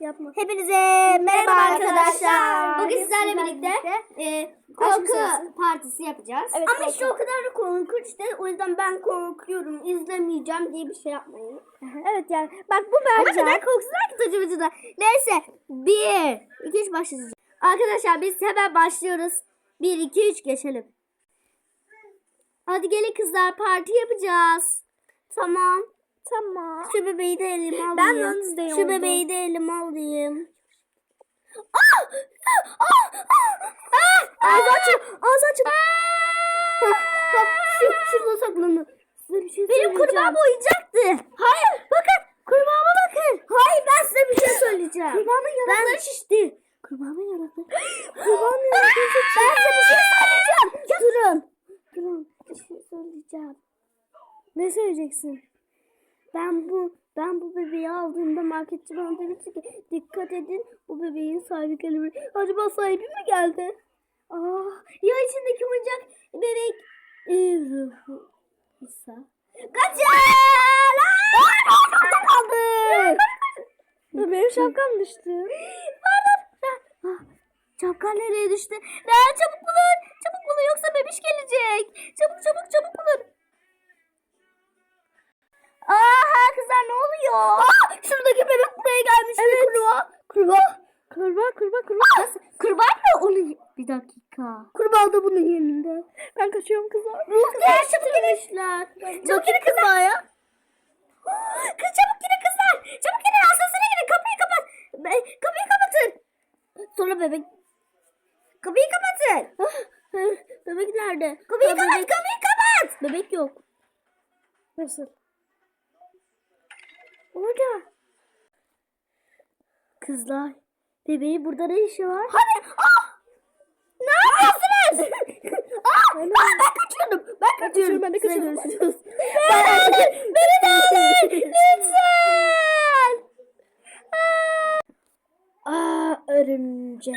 Yapma. Hepinize merhaba arkadaşlar. Bugün sizlerle birlikte e, korku partisi yapacağız. Evet, Ama işte o kadar da korkunç değil. O yüzden ben korkuyorum. izlemeyeceğim diye bir şey yapmayın. Evet yani bak bu Ama mercan. neden korksunlar ki taşı vücuda? Neyse. Bir, iki, üç başlayacağız. Arkadaşlar biz hemen başlıyoruz. Bir, iki, üç geçelim. Hadi gelin kızlar parti yapacağız. Tamam. Tamam. Şu bebeği de elime alayım. Ben Wednesday Şu oldum. bebeği de elime alayım. Ah! Ah! Ah! Ağzı açın. Ağzı açın. Şu, şurada saklanın. Şey Benim kurbağam oyuncaktı. Hayır bakın. Kurbağama bakın. Hayır ben size bir şey söyleyeceğim. Kurbağamın yanakları ben... şişti. Kurbağamın yanakları. Kurbağamın yanakları şişti. Ben size bir şey söyleyeceğim. Durun. Durun. Bir şey söyleyeceğim. Ne söyleyeceksin? Ben bu ben bu bebeği aldığımda marketçi bana demişti ki dikkat edin bu bebeğin sahibi gelebilir. Acaba sahibi mi geldi? Aa, ya içindeki oyuncak bebek e, ruhu ise. Kaçın! Aa, orada kaldı. Benim şapkam düştü. Pardon. Ah, Şapkan nereye düştü? Aa, çabuk bulun. Çabuk bulun yoksa bebiş gelecek. Çabuk çabuk çabuk oluyor? Aa, şuradaki bebek buraya gelmiş. Evet. Kurbağa. Kurbağa. Kurbağa kurbağa kurbağa. Nasıl? Kurbağa mı onu? Bir dakika. Kurbağa da bunun yerinde. Ben kaçıyorum kızlar. Ruh değiştirmişler. Çabuk gidin kızlar. Kız çabuk gidin kızlar. Çabuk gidin asansöre gidin. Kapıyı kapat. Be- Kapıyı kapatın. Sonra bebek. Kapıyı kapatın. bebek nerede? Kapıyı kapat. Kapıyı kapat. Bebek yok. Nasıl? Orada. Kızlar. Bebeği burada ne işi var? Hadi. Ah! Ne yapıyorsunuz? ah, Ben ah, ben kaçıyordum. Ben kaçıyorum. ben de kaçıyorum. Beni, beni de alın. Lütfen. Aa örümcek.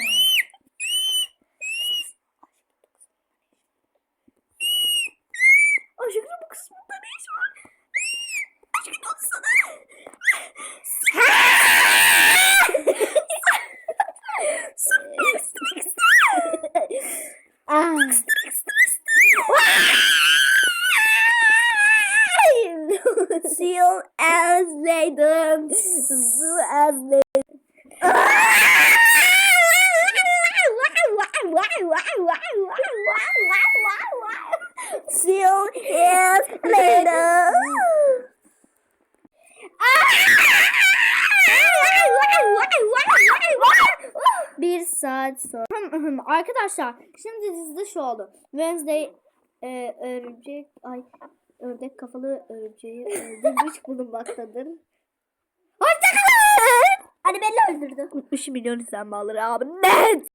See you as later. You as later. See you as later. Bir saat sonra. Arkadaşlar şimdi dizide şu oldu. Wednesday e, örümcek ay ördek kafalı örümceği öldürmüş bulunmaktadır. Hoşçakalın. Hadi beni öldürdü. 60 milyon insan bağları abi. Net.